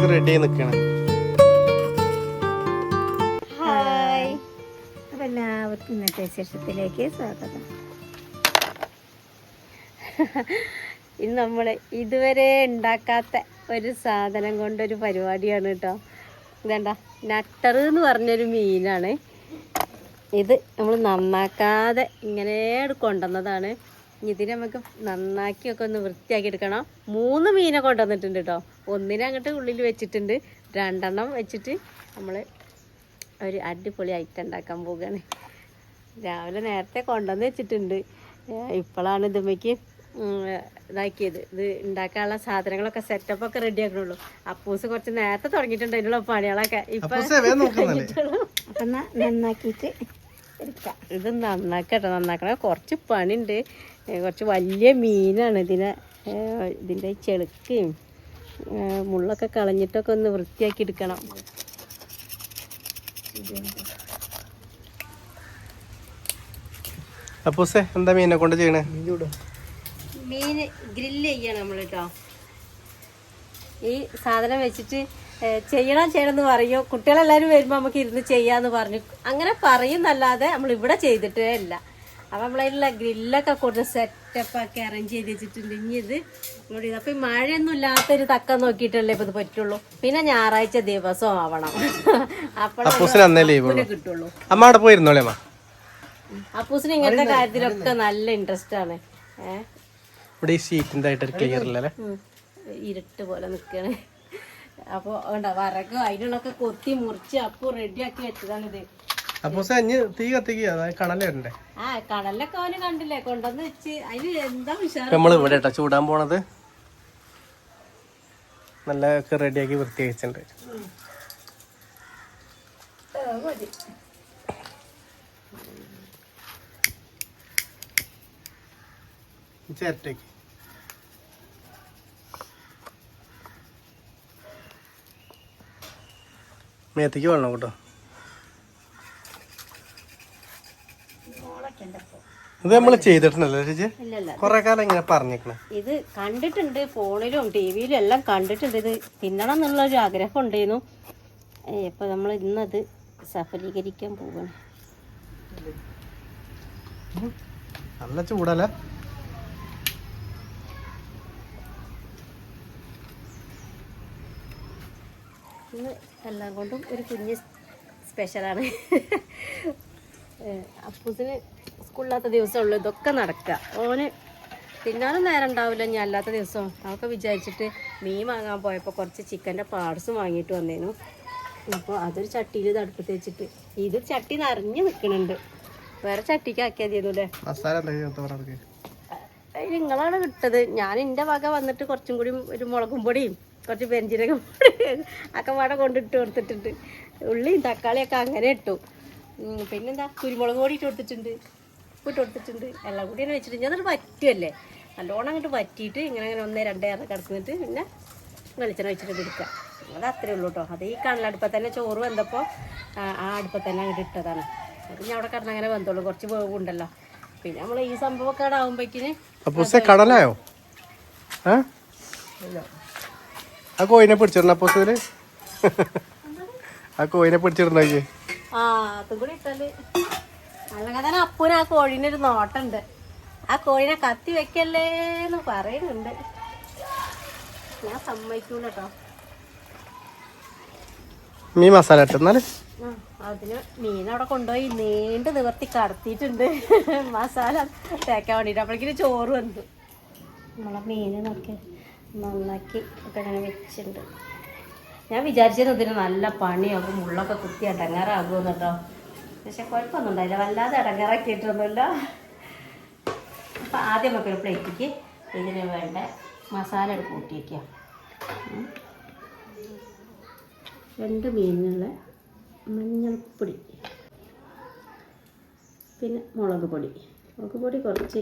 ഒക്കെ റെഡി ആയി നിൽക്കണം ഇന്നത്തെ വിശേഷത്തിലേക്ക് സ്വാഗതം. ഇന്ന് നമ്മൾ ഇതുവരെ ഉണ്ടാക്കാത്ത ഒരു സാധനം കൊണ്ടൊരു പരിപാടിയാണ് കേട്ടോ. ഇതേണ്ട നട്ടർ എന്ന് പറഞ്ഞൊരു മീനാണ്. ഇത് നമ്മൾ നന്നാക്കാതെ ഇങ്ങനെ കൊണ്ടുവന്നതാണ്. ഇനി ഇതിനെ നമുക്ക് നന്നാക്കിയൊക്കെ ഒന്ന് വൃത്തിയാക്കി എടുക്കണം മൂന്ന് മീനെ കൊണ്ടുവന്നിട്ടുണ്ട് കേട്ടോ ഒന്നിനെ അങ്ങോട്ട് ഉള്ളിൽ വെച്ചിട്ടുണ്ട്. രണ്ടെണ്ണം വെച്ചിട്ട് നമ്മൾ ഒരു അടിപൊളി ഐറ്റം ഉണ്ടാക്കാൻ പോവുകയാണ്. രാവിലെ നേരത്തെ കൊണ്ടുവന്ന് വെച്ചിട്ടുണ്ട്. ഇപ്പോഴാണ് ഇതുമ്മയ്ക്ക് ഇതാക്കിയത്. ഇത് ഉണ്ടാക്കാനുള്ള സാധനങ്ങളൊക്കെ സെറ്റപ്പ് ഒക്കെ റെഡി ആക്കണുള്ളൂ. അപ്പൂസ് കുറച്ച് നേരത്തെ തുടങ്ങിയിട്ടുണ്ട് അതിനുള്ള പണികളൊക്കെ. ഇപ്പൊ അപ്പൂസേ, വേഗം നോക്കുന്നല്ലേ? അപ്പൊ നന്നാക്കിയിട്ട് എടുക്കാം. ഇത് നന്നാക്കട്ടെ നന്നാക്കണ. കുറച്ച് പണിയുണ്ട്. കുറച്ച് വലിയ മീനാണ് ഇതിനെ. ഇതിന്റെ ചെളുക്കയും മുള്ളൊക്കെ കളഞ്ഞിട്ടൊക്കെ ഒന്ന് വൃത്തിയാക്കി എടുക്കണം. അപ്പൂസേ എന്താ മീനെ കൊണ്ട് ചെയ്യണേ? മീൻ ഗ്രില്ല് ചെയ്യണം നമ്മൾ കേട്ടോ ഈ സാധനം വെച്ചിട്ട് ചെയ്യണം ചെയ്യണം എന്ന് പറയും. കുട്ടികളെല്ലാവരും വരുമ്പോൾ നമുക്ക് ഇരുന്ന് ചെയ്യാന്ന് പറഞ്ഞു. അങ്ങനെ പറയുന്നല്ലാതെ നമ്മൾ ഇവിടെ ചെയ്തിട്ടേ ഇല്ല. അപ്പം നമ്മളതിലുള്ള ഗ്രില്ലൊക്കെ കൊടുത്ത് സെറ്റപ്പ് ആക്കി അറേഞ്ച് ചെയ്ത് വെച്ചിട്ടുണ്ട്. ഇനി ഇത് ഇവിടെ അപ്പം ഈ മഴയൊന്നും ഇല്ലാത്തൊരു തക്ക നോക്കിയിട്ടല്ലേ ഇപ്പം ഇത് പറ്റുള്ളൂ. പിന്നെ ഞായറാഴ്ച ദിവസം ആവണം. അപ്പോഴേ കിട്ടുള്ളൂ. അമ്മ അവിടെ പോയിരുന്നോളേ അമ്മ? അപ്പൂസിന് ഇങ്ങനത്തെ കാര്യത്തിലൊക്കെ നല്ല ഇൻട്രസ്റ്റ് ആണ്. ഏഹ് ഇവിടെ ഈ ഷീറ്റിന്റെ ആയിട്ട് ക്ലിയർ ഇല്ലല്ലേ? ഇരുട്ട് പോലെ നിൽക്കണ് അപ്പോൾ വേണ്ട വറക് അതിനുള്ളൊക്കെ കൊത്തി മുറിച്ച് അപ്പോൾ റെഡിയാക്കി വെച്ചതാണിത്. അപ്പൂസേ അഞ്ഞ് തീ കത്തിക്കുക കണല വരണ്ടേ? ആ കടലൊക്കെ അവന് കണ്ടില്ലേ കൊണ്ടുവന്ന് വെച്ച്. അതിന് എന്താ ഉഷാറ്? നമ്മൾ ഇവിടെ ചൂടാൻ പോണത്. നല്ല ഒക്കെ റെഡിയാക്കി വൃത്തിയാക്കിച്ചിട്ടുണ്ട് ചേരട്ടേക്ക് മേത്തേക്ക് വെള്ളം കേട്ടോ. ഇത് നമ്മൾ ചെയ്തിട്ടുണ്ടല്ലോ ചേച്ചി? കുറെ കൊറേ കാലം ഇങ്ങനെ പറഞ്ഞേക്കണേ ഇത് കണ്ടിട്ടുണ്ട് ഫോണിലും ടിവിയിലും എല്ലാം കണ്ടിട്ടുണ്ട്. ഇത് തിന്നണം എന്നുള്ള ഒരു ആഗ്രഹം ഉണ്ടായിരുന്നു. ഇപ്പൊ നമ്മൾ ഇന്നത് സഫലീകരിക്കാൻ പോവാണ്. നല്ല ചൂടല്ലേ? ഇന്ന് എല്ലാം കൊണ്ടും ഒരു കുഞ്ഞ് സ്പെഷ്യലാണ് അപ്പൂസിന് സ്കൂളില്ലാത്ത ദിവസമുള്ളൂ. ഇതൊക്കെ നടക്കുക. ഓന് തിന്നാനും നേരം ഉണ്ടാവില്ല ഞാൻ അല്ലാത്ത ദിവസം. അതൊക്കെ വിചാരിച്ചിട്ട് മീൻ വാങ്ങാൻ പോയപ്പോൾ കുറച്ച് ചിക്കന്റെ പാർട്സ് വാങ്ങിയിട്ട് വന്നേനു. അപ്പോൾ അതൊരു ചട്ടിയിൽ തടുപ്പത്ത് വെച്ചിട്ട് ഇത് ചട്ടി നിറഞ്ഞു നിൽക്കുന്നുണ്ട്. വേറെ ചട്ടിക്ക് ആക്കിയാൽ ചെയ്തു അല്ലേ? നിങ്ങളാണ് കിട്ടത്. ഞാൻ എന്റെ വക വന്നിട്ട് കുറച്ചും കൂടി ഒരു മുളകും പൊടിയും കുറച്ച് പെരിഞ്ചീരകം ഒക്കെ വട കൊണ്ടിട്ട് കൊടുത്തിട്ടുണ്ട്. ഉള്ളിയും തക്കാളിയൊക്കെ അങ്ങനെ ഇട്ടു. പിന്നെന്താ? കുരുമുളക് പൊടി ഇട്ട് കൊടുത്തിട്ടുണ്ട്. ഉപ്പിട്ട് കൊടുത്തിട്ടുണ്ട്. എല്ലാം കൂടി തന്നെ വെച്ചിട്ടുണ്ട്. ഞാൻ പറ്റുമല്ലേ നല്ലോണം അങ്ങോട്ട് പറ്റിയിട്ട് ഇങ്ങനെ അങ്ങനെ ഒന്നേ രണ്ടേ ഇറ കിടന്നിട്ട് പിന്നെ വെളിച്ചെണ്ണ വെച്ചിട്ട് എടുക്കുക അത് അത്രേ ഉള്ളൂ കേട്ടോ അത് ഈ കണ്ണടുപ്പത്ത് തന്നെ ചോറ് വെന്തപ്പോൾ ആ അടുപ്പത്ത് തന്നെ അങ്ങോട്ട് ഇട്ടതാണ്. അത് ഞാൻ അവിടെ കിടന്ന് അങ്ങനെ വെന്തോളൂ കുറച്ച് വേവുണ്ടല്ലോ. പിന്നെ നമ്മൾ ഈ സംഭവമൊക്കെ അവിടെ ആകുമ്പോഴേക്കിന് കടലായോ? ആ കോയിനെ പിടിച്ചിടണ അപ്പൂസിൽ ആ കോയിനെ പിടിച്ചിടണോ ഈ ആ അതും കൂടി ഇട്ടാൽ. അല്ലെങ്കിൽ തന്നെ അപ്പൂന് ആ കോഴീന്റെ ഒരു നോട്ടുണ്ട് ആ കോഴിനെ കത്തി വെക്കല്ലേ എന്ന് പറയുന്നുണ്ട്. ഞാൻ സമ്മതിക്കൂല കേട്ടോ മീൻ മസാല ഇട്ട് എന്നാൽ അതിന് മീൻ അവിടെ കൊണ്ടുപോയി നീണ്ട് നിവർത്തി കടത്തിയിട്ടുണ്ട്. മസാല തേക്കാൻ വേണ്ടിട്ട്. അപ്പോഴേക്കും ചോറ് വന്നു. നമ്മളെ മീനിനൊക്കെ നന്നാക്കി ഒക്കെ അങ്ങനെ വെച്ചിട്ടുണ്ട്. ഞാൻ വിചാരിച്ചിരുന്നു ഇതിന് നല്ല പണിയാകും മുള്ളൊക്കെ കുത്തി അടങ്ങാറാകുമെന്ന് കേട്ടോ പക്ഷെ കുഴപ്പമൊന്നും ഉണ്ടായില്ല വല്ലാതെ അടങ്ങാറാക്കിയിട്ടൊന്നുമില്ല. അപ്പം ആദ്യം നമുക്ക് ഒരു പ്ലേറ്റിക്ക് ഇതിന് വേണ്ട മസാല എടുത്ത് കൂട്ടി വയ്ക്കാം രണ്ട് മീനിനുള്ള മഞ്ഞൾപ്പൊടി പിന്നെ മുളക് പൊടി. മുളക് പൊടി കുറച്ച്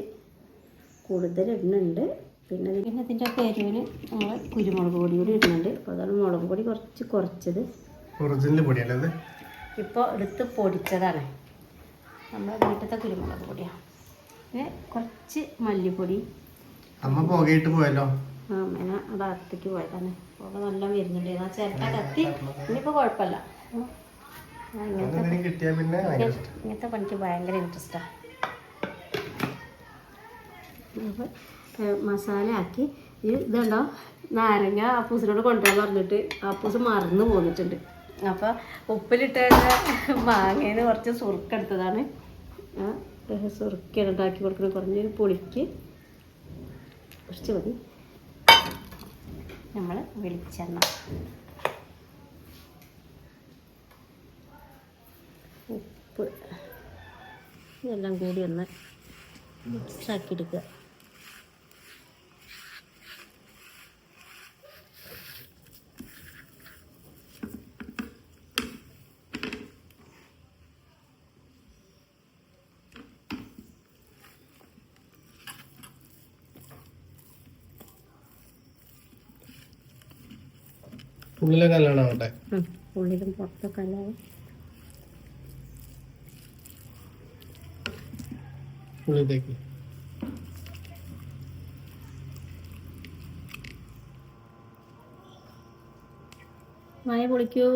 കൂടുതൽ ഇടുന്നുണ്ട്. പിന്നെ പിന്നെ ഇതിന്റെ എരിവിന് നമ്മൾ കുരുമുളക് പൊടി കൂടി ഇടുന്നുണ്ട്. അതാണ് മുളക് പൊടി കുറച്ച് കുറച്ചത്. ഒറിജിനൽ പൊടിയല്ലേ ഇപ്പോൾ എടുത്ത് പൊടിച്ചതാണ്. നമ്മൾ വീട്ടിലത്തെ കുരുമുളക് പൊടിയാണ് പിന്നെ കുറച്ച് മല്ലിപ്പൊടി. അമ്മ പുകയിട്ട് പോയല്ലോ? ആ അമ്മേനെ അത് അകത്തേക്ക് പോയതാണ്. പുക നല്ല വരുന്നുണ്ട്. ആ ചിരട്ട കത്തി. ഇനിയിപ്പോൾ കുഴപ്പമില്ല. ഇങ്ങനത്തെ പണിക്ക് ഭയങ്കര ഇൻട്രസ്റ്റാണ് മസാല ആക്കി ഇത് ഇതുണ്ടോ? നാരങ്ങ അപ്പൂസിനോട് കൊണ്ടുവരാൻ പറഞ്ഞിട്ട് അപ്പൂസ് മറന്നു പോന്നിട്ടുണ്ട്. അപ്പോൾ ഉപ്പിലിട്ട മാങ്ങേന്ന് കുറച്ച് സുറുക്കെടുത്തതാണ്. സുറുക്കാണ് ഉണ്ടാക്കി കൊടുക്കുന്നത്. കുറഞ്ഞൊരു പുളിക്ക് കുറച്ച് മതി. നമ്മൾ വെളിച്ചെണ്ണ. ഉപ്പ് ഇതെല്ലാം കൂടി ഒന്ന് മിക്സാക്കി എടുക്കുക ഉള്ളിലൊക്കെ കല്ലാണ് ആവട്ടെ. ഉള്ളിലും പുറത്തെ ഉള്ളിലേക്ക്. മായ പൊളിക്കൂ.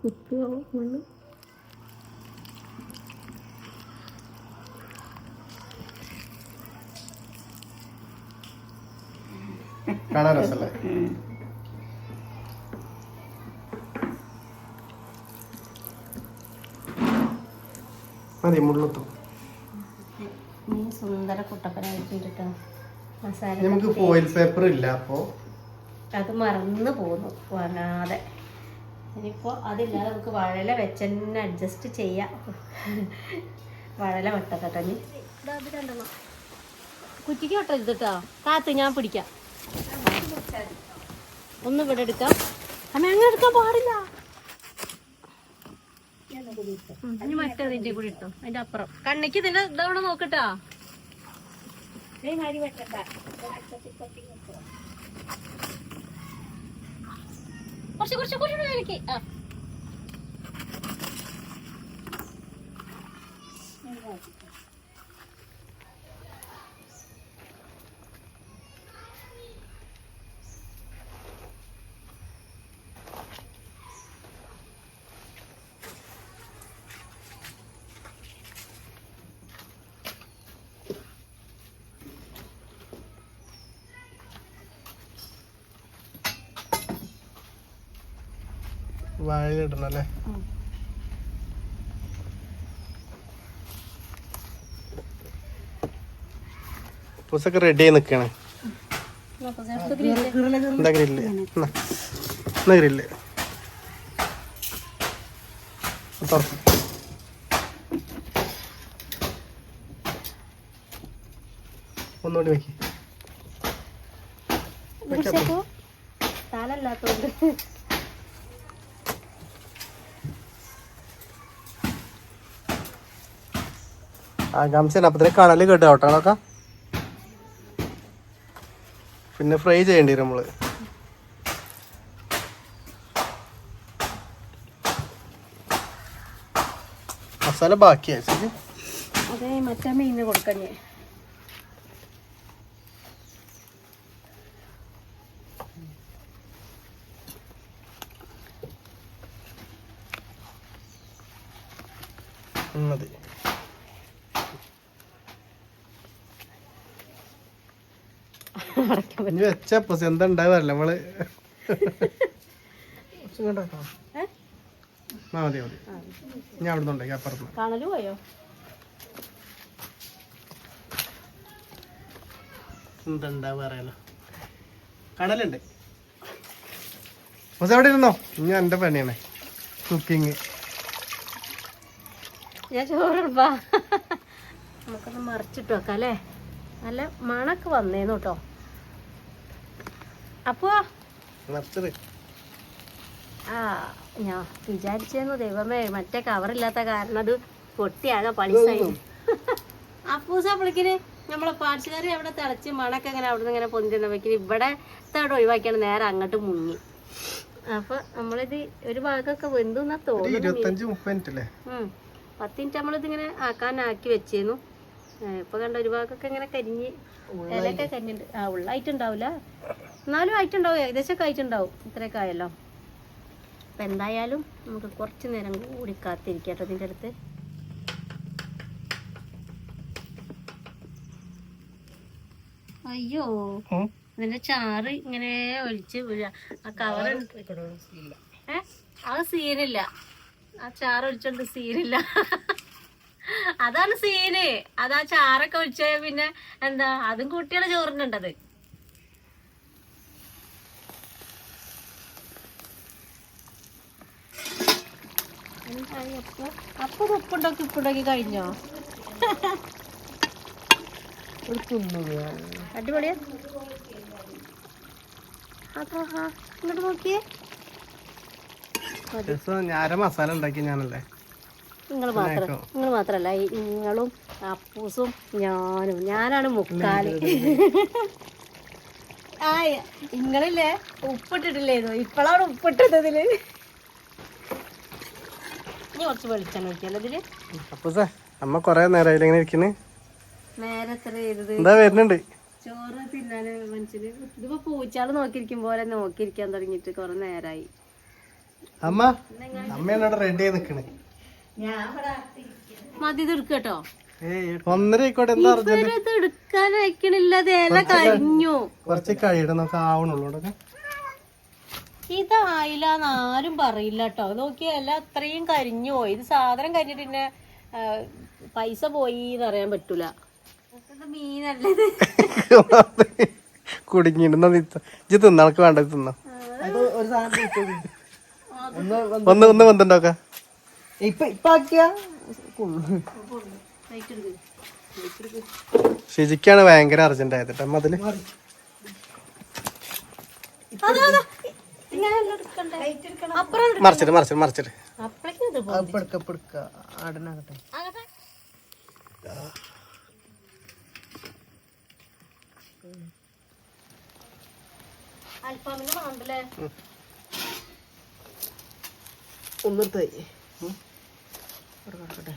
കുത്തുവോ മണ്ണ് കാണാൻ രസമല്ലേ മതി മുള്ളത്തും. നീ സുന്ദര കുട്ടപ്പനായിട്ടിട്ടോ മസാല നമുക്ക് ഫോയിൽ പേപ്പർ ഇല്ല അപ്പോ. അത് മറന്നു പോന്നു വാങ്ങാതെ ഇനിയിപ്പോൾ അതില്ലാതെ നമുക്ക് വഴല വെച്ച് തന്നെ അഡ്ജസ്റ്റ് ചെയ്യാം. വഴല വെട്ടത്തട്ടെ നീ രണ്ടെണ്ണം. കുറ്റിക്ക് വെട്ടരുത് കേട്ടോ. കാത്ത് ഞാൻ പിടിക്കാം. ഒന്ന് ഇവിടെ എടുക്കാം. അമ്മ അങ്ങനെ എടുക്കാൻ പാടില്ല. ഇനി മറ്റേതിന്റെ കൂടി ഇട്ടോ. അതിന്റെ അപ്പുറം. കണ്ണിക്ക് ഇതിന്റെ ഇതവിടെ നോക്കട്ടാ. കുറച്ച് കുറച്ച് കുറച്ച് ആ. വാഴയിലിടണം അല്ലേ. പൂസൊക്കെ റെഡി ആയി നിൽക്കണേ. എന്താ ഗ്രില്ല്? എന്നാ ഗ്രില്ല്. തുറക്കും. ഒന്നുകൂടി വെക്കി. പിടിച്ചേക്കോ ആകാംക്ഷ അപ്പത്തിന് കടൽ കേട്ടോ കേട്ടോ പിന്നെ ഫ്രൈ ചെയ്യേണ്ടി വരും നമ്മൾ. മസാല ബാക്കിയായി ശരി. അതെ മറ്റേ മീനിന് മതി. അടയ്ക്കാൻ ഇനി വെച്ച പസ് എന്താ ഉണ്ടാകാറില്ല നമ്മൾ. മതി മതി. ഞാൻ അവിടെ നിന്നുണ്ടെങ്കിൽ അപ്പുറത്ത് കാണൽ പോയോ? എന്തുണ്ടാവുക അറിയാലോ കടലുണ്ട് പക്ഷെ അവിടെ ഇരുന്നോ? ഞാൻ എന്റെ പണിയാണ്. കുക്കിങ് ഞാൻ ചോറുപ്പാ നമുക്കൊന്ന് മറിച്ചിട്ട് വെക്കാം അല്ലേ? നല്ല മണക്ക് വന്നേന്നു കേട്ടോ. അപ്പോ? ആ ഞാൻ വിചാരിച്ചേന്നു ദൈവമേ മറ്റേ കവറില്ലാത്ത കാരണം അത് പൊട്ടിയാകെ പളിസായി. അപ്പൂസ അപ്പളിക്കിന് നമ്മളെ പാർച്ചുകാരി അവിടെ തിളച്ച് മണക്കെ അങ്ങനെ അവിടെ നിന്ന് ഇങ്ങനെ പൊന്തിന്നപ്പോഴേക്കിന് ഇവിടെ തേട് ഒഴിവാക്കിയാണ് നേരെ അങ്ങോട്ട് മുങ്ങി. അപ്പൊ നമ്മളിത് ഒരു ഭാഗമൊക്കെ വെന്തുന്നാ ഒരു തോന്നുന്നു. പത്ത് മിനിറ്റ് നമ്മളിതിങ്ങനെ ആക്കാനാക്കി വെച്ചേന്നു. ഇപ്പൊ കണ്ട ഒരു ഭാഗമൊക്കെ ഇങ്ങനെ കരിഞ്ഞ് ഇലയൊക്കെ കരിഞ്ഞിട്ട്. ആ ഉള്ളായിട്ടുണ്ടാവില്ല എന്നാലും ആയിട്ടുണ്ടാവും ഏകദേശം ഒക്കെ ആയിട്ടുണ്ടാവും. ഇത്രയൊക്കെ ആയല്ലോ. അപ്പം എന്തായാലും നമുക്ക് കുറച്ച് നേരം കൂടി കാത്തിരിക്കാം കേട്ടോ ഇതിന്റെ അടുത്ത്. അയ്യോ. ഇതിന്റെ ചാറ് ഇങ്ങനെ ഒഴിച്ച് വീഴ. ആ കവർ ഏ? അത് സീനില്ല ആ ചാറ് ഒഴിച്ചോണ്ട് സീനില്ല അതാണ് സീന് അതാ ചാറൊക്കെ ഒഴിച്ച പിന്നെ എന്താ അതും കുട്ടിയുടെ ചോറിനുണ്ടത് അപ്പൊ? ഉപ്പുണ്ടാക്കി ഉപ്പുണ്ടാക്കി കഴിഞ്ഞോ? അടിപൊളിയാ. ഇങ്ങോട്ട് നോക്കിയേ. മസാല ഉണ്ടാക്കി ഞാനല്ലേ? നിങ്ങൾ മാത്രം. നിങ്ങൾ മാത്രല്ല നിങ്ങളും അപ്പൂസും ഞാനും. ഞാനാണ് മുക്കാൽ. ആ നിങ്ങളില്ലേ ഉപ്പിട്ടിട്ടില്ലേന്നോ? ഇപ്പോഴാണ് ഉപ്പിട്ടതിൽ ഇനി കുറച്ച് വെളിച്ചെണ്ണ ഒഴിക്കല്ലോ ഇതിൽ? അമ്മ കൊറേ നേരമായില്ല ഇങ്ങനെ ഇരിക്കുന്നു നേരെ എന്താ വരുന്നുണ്ട്? ചോറ് തിന്നാന് മനുഷ്യന്. ഇതിപ്പോ പൂച്ചാൾ നോക്കിയിരിക്കും പോലെ നോക്കിയിരിക്കാൻ തുടങ്ങിയിട്ട് കൊറേ നേരായി. അമ്മ അമ്മയാണ് റെഡി ആയി നിക്കണേ. മതി ഇത് എടുക്കട്ടോ. ഒന്നര ആയിക്കോട്ടെ എന്താ എടുക്കാൻ വെക്കണില്ല കരിഞ്ഞു. കുറച്ച് കഴിയുടെ നമുക്ക് ആവണുള്ളൂ ഇതായില്ലാന്ന് ആരും പറയില്ല കേട്ടോ. നോക്കിയല്ല അത്രയും കരിഞ്ഞു പോയി. ഇത് സാധനം കരിഞ്ഞിട്ട് പിന്നെ പൈസ പോയി എന്ന് അറിയാൻ പറ്റൂല. മീനല്ലേ മീനല്ലത് ഇത് തിന്നണക്ക് വേണ്ടത് തിന്നോ. ഒന്ന് ഒന്ന് വന്നിട്ടുണ്ടാക്ക ഇപ്പൊ ഇപ്പൊ ആക്കിയ? ഷിജിക്കാണ് ഭയങ്കര അർജന്റ് ആയത് കേട്ടോ അതിൽ അപ്പുറം മറിച്ചിട്ട് മറിച്ചിട്ട് മറിച്ചിട്ട് അപ്പഴേക്കും കിടക്കട്ടെ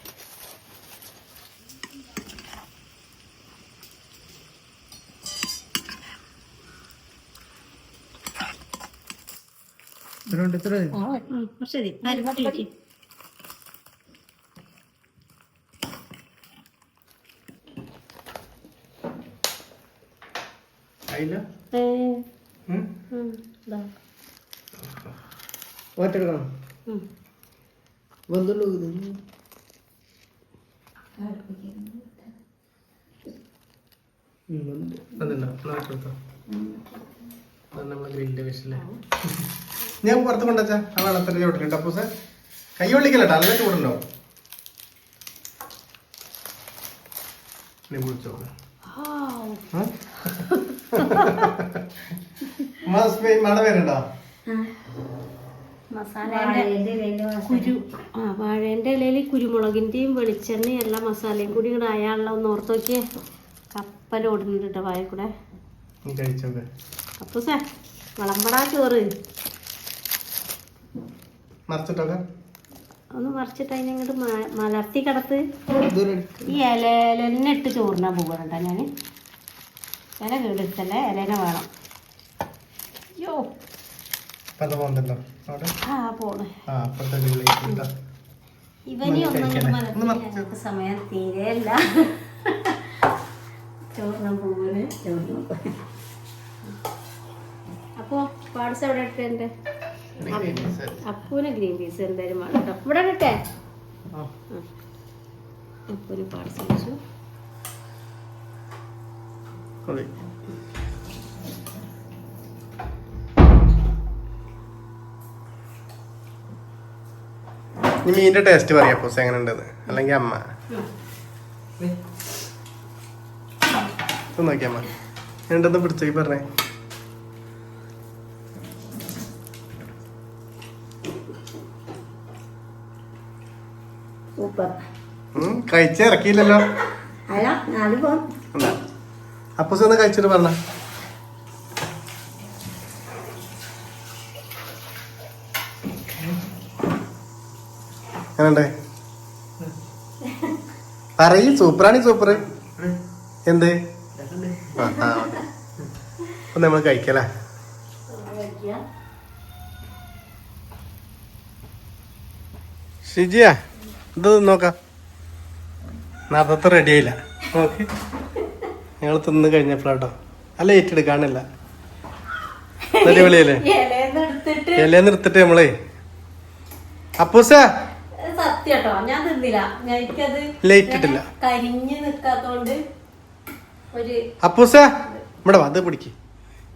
ഇതിലുണ്ട് ഇത്ര ശരി. അരിമാട്ടിലേക്ക് ആയില്ല ഒറ്റെടുക്കണം വന്നുള്ളൂ ഇത് ഉം, വന്നു. ഞാൻ പുറത്ത് കൊണ്ടുവച്ചാ ആ വെള്ളത്തിൽ ചോട്ടിലിട്ട് അപ്പൊ സാർ കൈ ഒള്ളിക്കലട്ടോ നല്ല ചൂടുണ്ടോ? നീ വിളിച്ചോ മഴ പേരുണ്ടോ മസാലേന്റെ കുരു. ആ വാഴേന്റെ ഇലയിൽ കുരുമുളകിന്റെയും വെളിച്ചെണ്ണയും എല്ലാ മസാലയും കൂടി ഇങ്ങോട്ട് അയാളുള്ള ഒന്ന് ഓർത്ത് നോക്കിയേ. കപ്പൽ ഓടുന്നുണ്ട് കേട്ടോ വായ കൂടെ സാർ വിളമ്പടാ ചോറ്. ഒന്ന് മറിച്ചിട്ട് അതിനങ്ങോട്ട് മലർത്തി കിടത്ത്. ഈ ഇലയിലെന്നെ ഇട്ട് ചോറിനാ പോകണം ഞാൻ. ഞാൻ ഇല കേടുത്തല്ലേ? ഇലേനെ വേണം. യോ ആ പോണ്. ഇവനി ഒന്നും സമയം തീരെയല്ല. ചോറിനാൻ പൂവിന് ചോറിനാൻ അപ്പോ പാർട്സ് എവിടെ ഇട്ടുണ്ട് അപ്പൂന് ഗ്രീൻ പീസ് എന്തായാലും വേണം കേട്ടോ. ഇവിടെ ഇട്ടേ. അപ്പൂന് പാർട്സ് വെച്ചു. മീനിന്റെ ടേസ്റ്റ് പറയാം പൂസ എങ്ങനെ ഉണ്ടെന്ന് അല്ലെങ്കിൽ അമ്മ. നോക്കിയ ഉണ്ടെന്ന് പിടിച്ചേക്ക് പറഞ്ഞേ. കഴിച്ചിറക്കിയില്ലല്ലോ അപ്പൊ കഴിച്ച് ഇറക്കിയില്ലല്ലോ. അപ്പൂസ് ഒന്ന് കഴിച്ചിട്ട് പറഞ്ഞ. എങ്ങനെയുണ്ട്? പറയൂ സൂപ്പറാണ് സൂപ്പർ എന്ത്? അപ്പൊ നമ്മൾ കഴിക്കല്ലേ? ഷിജിയ ഇത് നോക്കാം. നേരത്തെ റെഡി ആയില്ല. ഓക്കെ ഞങ്ങൾ തിന്ന് കഴിഞ്ഞപ്പോഴാട്ടോ അല്ല ഏറ്റെടുക്കാണില്ല അടിപൊളിയല്ലേ? ഇല നിർത്തിട്ട് നമ്മളേ. അപ്പൂസ. സത്യം കേട്ടോ ഞാൻ തിന്നില്ല. ഞാൻ എനിക്കത് Light ഇട്ടില്ല. കരിഞ്ഞ് നിക്കാത്തോണ്ട് ഒരു അപ്പൂസ ഇവിടെ വാ അത് പിടിക്ക്.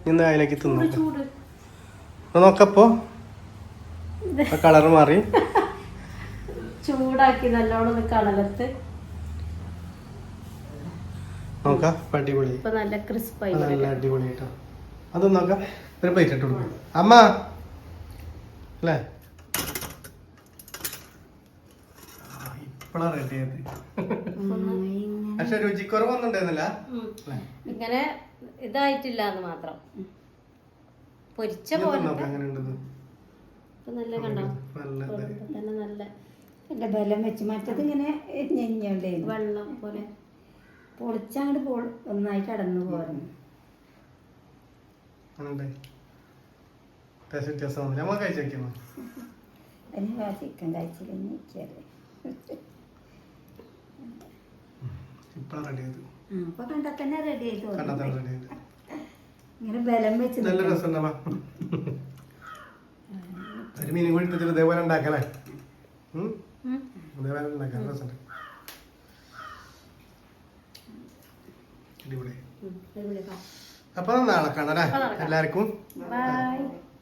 ഇന്ന് അതിലേക്ക് തിന്നു നോക്കപ്പോ. കളർ മാറി. ചൂടാക്കി നല്ലോണം ഒന്ന് കടലത്ത്. നോക്കാം അടിപൊളി. നല്ല ക്രിസ്പായി നല്ല അടിപൊളി കേട്ടോ അത് നോക്കാം ഒരു പ്ലേറ്റ് ഇട്ട് കൊടുക്കും. അമ്മ. അല്ലേ? റെഡി ആയത്. പക്ഷെ രുചിക്കുറവൊന്നും ഉണ്ടായിരുന്നില്ല അല്ലേ? ഇങ്ങനെ ഇതായിട്ടില്ല എന്ന് മാത്രം. പൊരിച്ച പോലെ നല്ല കണ്ടോ. തന്നെ നല്ല. എന്റെ ബലം വെച്ച് മറ്റത് ഇങ്ങനെ ഞെഞ്ഞോണ്ടേ വെള്ളം പോലെ. പൊളിച്ചങ്ങോട്ട് പോ ഒന്നായി കടന്നു പോരുന്നു. അങ്ങനെ ഉണ്ട്. ടേസ്റ്റ് വ്യത്യാസം വന്നില്ല. നമ്മ കഴിച്ചു നോക്കിയാ അതിന് ആ ചിക്കൻ കഴിച്ചില്ലെന്ന് എനിക്കറിയാം ഇപ്പഴാ റെഡി ആയത്. അപ്പൊ തന്നെ റെഡി ആയി കണ്ടാ തോന്നുന്നു റെഡി ആയത്. ഇങ്ങനെ ബലം വെച്ച് നല്ല ഒരു മീനും കൂടി ഇതേപോലെ ഉണ്ടാക്കലേ ഉം? ഉം. ഇതേപോലെ ഉണ്ടാക്കാം രസമുണ്ട്. അടിപൊളി. അപ്പൊ നാളെ കാണാം. എല്ലാവർക്കും.